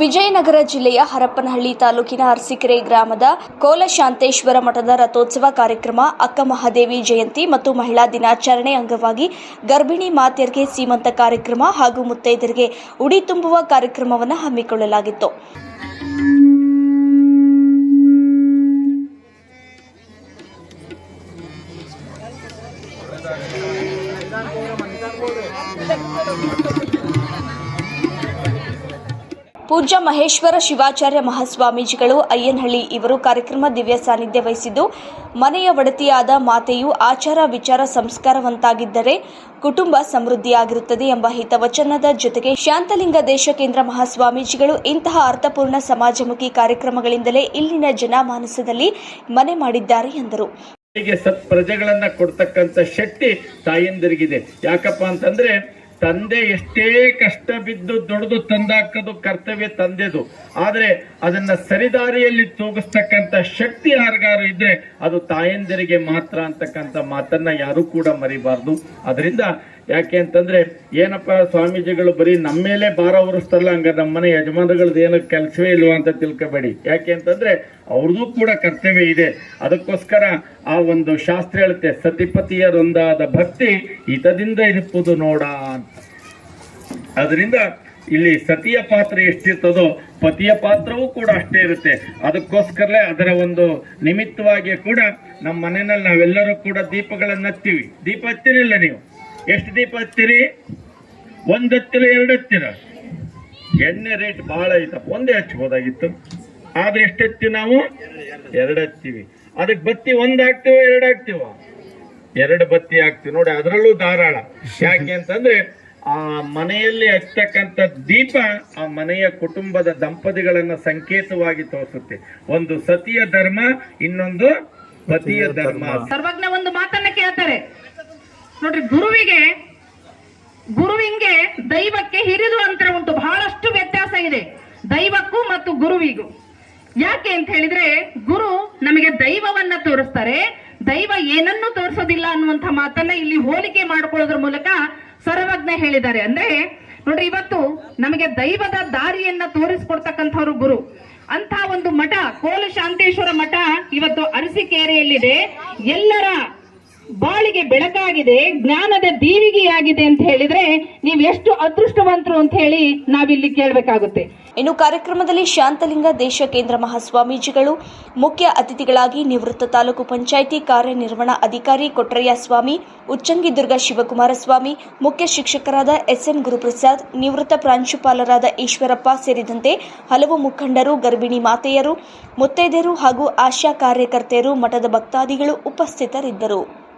ವಿಜಯನಗರ ಜಿಲ್ಲೆಯ ಹರಪ್ಪನಹಳ್ಳಿ ತಾಲೂಕಿನ ಅರಸಿಕೆರೆ ಗ್ರಾಮದ ಕೋಲಶಾಂತೇಶ್ವರ ಮಠದ ರಥೋತ್ಸವ ಕಾರ್ಯಕ್ರಮ ಅಕ್ಕ ಮಹಾದೇವಿ ಜಯಂತಿ ಮತ್ತು ಮಹಿಳಾ ದಿನಾಚರಣೆ ಅಂಗವಾಗಿ ಗರ್ಭಿಣಿ ಮಾತೆಯರಿಗೆ ಸೀಮಂತ ಕಾರ್ಯಕ್ರಮ ಹಾಗೂ ಮುತ್ತೈದರಿಗೆ ಉಡಿ ತುಂಬುವ ಕಾರ್ಯಕ್ರಮವನ್ನು ಹಮ್ಮಿಕೊಳ್ಳಲಾಗಿತ್ತು. ಪೂಜ್ಯ ಮಹೇಶ್ವರ ಶಿವಾಚಾರ್ಯ ಮಹಾಸ್ವಾಮೀಜಿಗಳು, ಅಯ್ಯನಹಳ್ಳಿ ಇವರು ಕಾರ್ಯಕ್ರಮ ದಿವ್ಯ ಸಾನ್ನಿಧ್ಯ ವಹಿಸಿದ್ದು, ಮನೆಯ ಒಡತಿಯಾದ ಮಾತೆಯು ಆಚಾರ ವಿಚಾರ ಸಂಸ್ಕಾರವಂತಾಗಿದ್ದರೆ ಕುಟುಂಬ ಸಮೃದ್ಧಿಯಾಗಿರುತ್ತದೆ ಎಂಬ ಹಿತವಚನದ ಜೊತೆಗೆ ಶಾಂತಲಿಂಗ ದೇಶಕೇಂದ್ರ ಮಹಾಸ್ವಾಮೀಜಿಗಳು ಇಂತಹ ಅರ್ಥಪೂರ್ಣ ಸಮಾಜಮುಖಿ ಕಾರ್ಯಕ್ರಮಗಳಿಂದಲೇ ಇಲ್ಲಿನ ಜನಮಾನಸದಲ್ಲಿ ಮನೆ ಮಾಡಿದ್ದಾರೆ ಎಂದರು. ಹೀಗೆ ಸತ್ ಪ್ರಜೆಗಳನ್ನ ಕೊಡ್ತಕ್ಕಂತ ಶಕ್ತಿ ತಾಯಂದಿರಿಗಿದೆ. ಯಾಕಪ್ಪ ಅಂತಂದ್ರೆ ತಂದೆ ಎಷ್ಟೇ ಕಷ್ಟ ಬಿದ್ದು ದೊಡ್ಡದು ತಂದಾಕೋದು ಕರ್ತವ್ಯ ತಂದೆದು. ಆದ್ರೆ ಅದನ್ನ ಸರಿದಾರಿಯಲ್ಲಿ ತೂಗಿಸ್ತಕ್ಕಂತ ಶಕ್ತಿ ಯಾರಿಗಾರು ಇದ್ರೆ ಅದು ತಾಯಂದಿರಿಗೆ ಮಾತ್ರ ಅಂತಕ್ಕಂಥ ಮಾತನ್ನ ಯಾರು ಕೂಡ ಮರಿಬಾರ್ದು. ಅದರಿಂದ ಯಾಕೆ ಅಂತಂದ್ರೆ ಏನಪ್ಪ ಸ್ವಾಮೀಜಿಗಳು ಬರೀ ನಮ್ಮ ಮೇಲೆ ಭಾರ ಹೊರಿಸ್ತಾರಲ್ಲ ಹಂಗ ನಮ್ಮ ಮನೆ ಯಜಮಾನಗಳದ್ದು ಏನು ಕೆಲಸವೇ ಇಲ್ವಾ ಅಂತ ತಿಳ್ಕೊಬೇಡಿ. ಯಾಕೆ ಅಂತಂದ್ರೆ ಅವ್ರದ್ದು ಕೂಡ ಕರ್ತವ್ಯ ಇದೆ. ಅದಕ್ಕೋಸ್ಕರ ಆ ಒಂದು ಶಾಸ್ತ್ರ ಹೇಳುತ್ತೆ, ಸತಿಪತಿಯರೊಂದಾದ ಭಕ್ತಿ ಹಿತದಿಂದ ಇರುವುದು ನೋಡ ಅಂತ. ಅದರಿಂದ ಇಲ್ಲಿ ಸತಿಯ ಪಾತ್ರ ಎಷ್ಟಿರ್ತದೋ ಪತಿಯ ಪಾತ್ರವೂ ಕೂಡ ಅಷ್ಟೇ ಇರುತ್ತೆ. ಅದಕ್ಕೋಸ್ಕರಲೇ ಅದರ ಒಂದು ನಿಮಿತ್ತವಾಗಿ ಕೂಡ ನಮ್ಮ ಮನೆಯಲ್ಲಿ ನಾವೆಲ್ಲರೂ ಕೂಡ ದೀಪಗಳನ್ನು ಹತ್ತೀವಿ. ದೀಪ ಹತ್ತಿರಲಿಲ್ಲ ನೀವು? ಎಷ್ಟು ದೀಪ ಹತ್ತಿರಿ ಒಂದು ಹತ್ತಿರ, ಎರಡು ಹತ್ತಿರ. ಎಣ್ಣೆ ರೇಟ್ ಬಹಳ ಐತಪ್ಪ, ಒಂದೇ ಹಚ್ಬೋದಾಗಿತ್ತು. ಆದ್ರೆ ಎಷ್ಟು ಹತ್ತಿ ನಾವು? ಎರಡು ಹತ್ತೀವಿ ಅದಕ್ಕೆ ಬತ್ತಿ ಒಂದು ಹಾಕ್ತೀವೋ, ಎರಡು ಹಾಕ್ತೀವೋ? ಎರಡು ಬತ್ತಿ ಹಾಕ್ತಿವಿ. ನೋಡಿ, ಅದರಲ್ಲೂ ಧಾರಾಳ. ಯಾಕೆ ಅಂತಂದ್ರೆ, ಆ ಮನೆಯಲ್ಲಿ ಹಚ್ಚತಕ್ಕಂಥ ದೀಪ ಆ ಮನೆಯ ಕುಟುಂಬದ ದಂಪತಿಗಳನ್ನ ಸಂಕೇತವಾಗಿ ತೋರಿಸುತ್ತೆ. ಒಂದು ಸತಿಯ ಧರ್ಮ, ಇನ್ನೊಂದು ಪತಿಯ ಧರ್ಮ. ಸರ್ವಜ್ಞ ಒಂದು ಮಾತನ್ನ ಕೇಳ್ತಾರೆ. ನೋಡ್ರಿ, ಗುರುವಿಗೆ, ಗುರುವಿಂಗೆ ದೈವಕ್ಕೆ ಹಿರಿದು ಅಂತರ ಉಂಟು. ಬಹಳಷ್ಟು ವ್ಯತ್ಯಾಸ ಇದೆ. ದೈವಕ್ಕೂ ಮತ್ತು ಗುರುವಿಗೂ. ಯಾಕೆ ಅಂತ ಹೇಳಿದ್ರೆ, ಗುರು ನಮಗೆ ದೈವವನ್ನ ತೋರಿಸ್ತಾರೆ. ದೈವ ಏನನ್ನು ತೋರಿಸೋದಿಲ್ಲ ಅನ್ನುವಂಥ ಮಾತನ್ನ ಇಲ್ಲಿ ಹೋಲಿಕೆ ಮಾಡ್ಕೊಳ್ಳೋದ್ರ ಮೂಲಕ ಸರ್ವಜ್ಞ ಹೇಳಿದ್ದಾರೆ. ಅಂದ್ರೆ, ನೋಡ್ರಿ, ಇವತ್ತು ನಮಗೆ ದೈವದ ದಾರಿಯನ್ನ ತೋರಿಸ್ಕೊಡ್ತಕ್ಕಂಥವ್ರು ಗುರು. ಅಂತ ಒಂದು ಮಠ, ಕೋಲ ಶಾಂತೇಶ್ವರ ಮಠ ಇವತ್ತು ಅರಸಿಕೇರೆಯಲ್ಲಿದೆ. ಎಲ್ಲರ ಬಾಳಿಗೆ ಬೆಳಕಾಗಿದೆ, ಜ್ಞಾನದ ದೀವಿಗೆಯಾಗಿದೆ ಅಂತ ಹೇಳಿದ್ರೆ ನೀವು ಎಷ್ಟು ಅದೃಷ್ಟವಂತರು ಅಂತ ಹೇಳಿ ನಾವಿಲ್ಲಿ ಕೇಳಬೇಕಾಗುತ್ತೆ. ಇನ್ನು ಕಾರ್ಯಕ್ರಮದಲ್ಲಿ ಶಾಂತಲಿಂಗ ದೇಶ ಕೇಂದ್ರ ಮಹಾಸ್ವಾಮೀಜಿಗಳು, ಮುಖ್ಯ ಅತಿಥಿಗಳಾಗಿ ನಿವೃತ್ತ ತಾಲೂಕು ಪಂಚಾಯಿತಿ ಕಾರ್ಯನಿರ್ವಹಣಾ ಅಧಿಕಾರಿ ಕೊಟ್ರಯ್ಯ ಸ್ವಾಮಿ ಉಚ್ಚಂಗಿದುರ್ಗ ಶಿವಕುಮಾರ ಸ್ವಾಮಿ ಮುಖ್ಯ ಶಿಕ್ಷಕರಾದ ಎಸ್ಎನ್ ಗುರುಪ್ರಸಾದ್, ನಿವೃತ್ತ ಪ್ರಾಂಶುಪಾಲರಾದ ಈಶ್ವರಪ್ಪ ಸೇರಿದಂತೆ ಹಲವು ಮುಖಂಡರು, ಗರ್ಭಿಣಿ ಮಾತೆಯರು, ಮುತ್ತೈದೆಯರು ಹಾಗೂ ಆಶಾ ಕಾರ್ಯಕರ್ತೆಯರು, ಮಠದ ಭಕ್ತಾದಿಗಳು ಉಪಸ್ಥಿತರಿದ್ದರು.